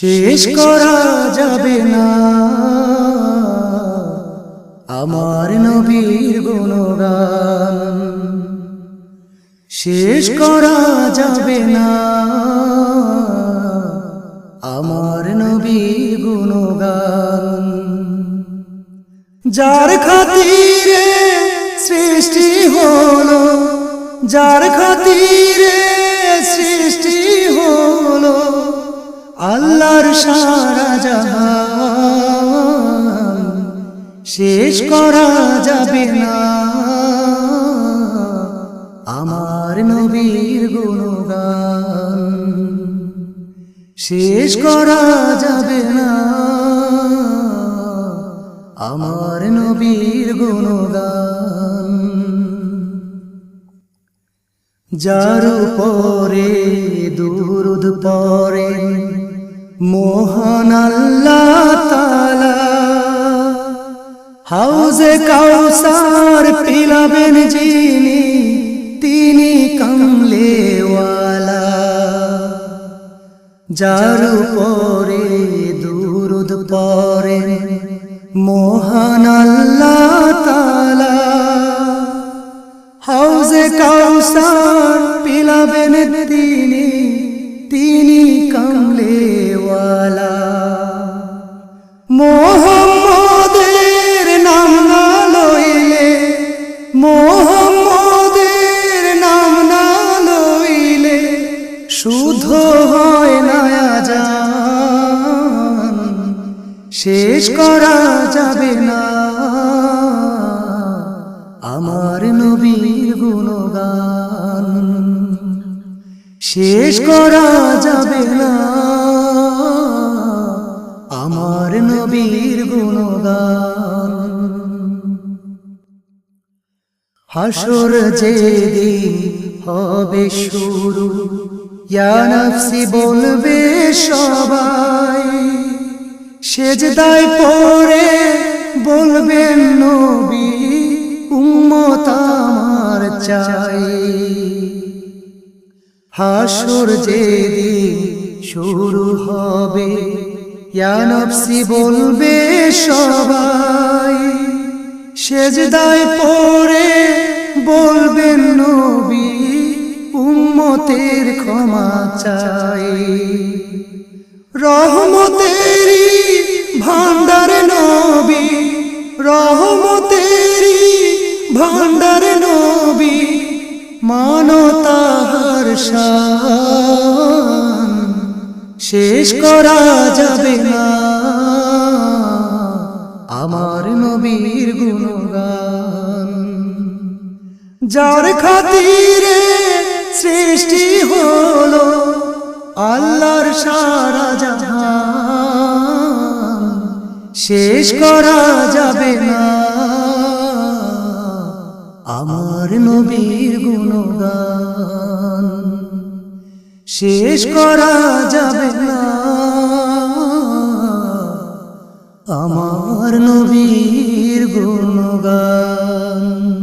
শেষ করা যাবে না। আমার নবীর গুণগান। শেষ করা যাবে না। আমার নবীর গুণগান। যার খাতিরে সৃষ্টি হলো যার খাতিরে শেষ করা যাবে না। আমার নবীর গুণগান শেষ করা যাবে না। আমার নবীর গুণগান যার পরে দুরুদ পরে মোহন আল্লাহ হাউজে কাউসার পিলাবেন যিনি, তিনি কামলেওয়ালা। যার পরে দুরুদ পরে মোহন আল্লাহ তালা হাউজে কাউসার শুদ্ধ হয় না জান শেষ করা যাবে না। আমার নবীর গুণগান। শেষ করা যাবে না। আমার নবীর গুণগান। হাসর যেদিন হবে শুরু। ইয়া নফসি বলবে সবাই, সেজদায় পড়ে বলবেন নবী, উম্মত চাই। হাসর যেদিন শুরু হবে, ইয়া নফসি বলবে সবাই, সেজদায় পড়ে উম্মতের ক্ষমা চাই। রহমতেরি ভান্ডার নবী রহমতেরি ভান্ডার নবী মানতাহার শান। শেষ করা যাবে না। আমার নবীর গুণগান। যার খাতিরে সৃষ্টি হলো আল্লাহর সারা জাহান। শেষ করা যাবে না। আমার নবীর গুণগান। শেষ করা যাবে না। আমার নবীর গুণগান।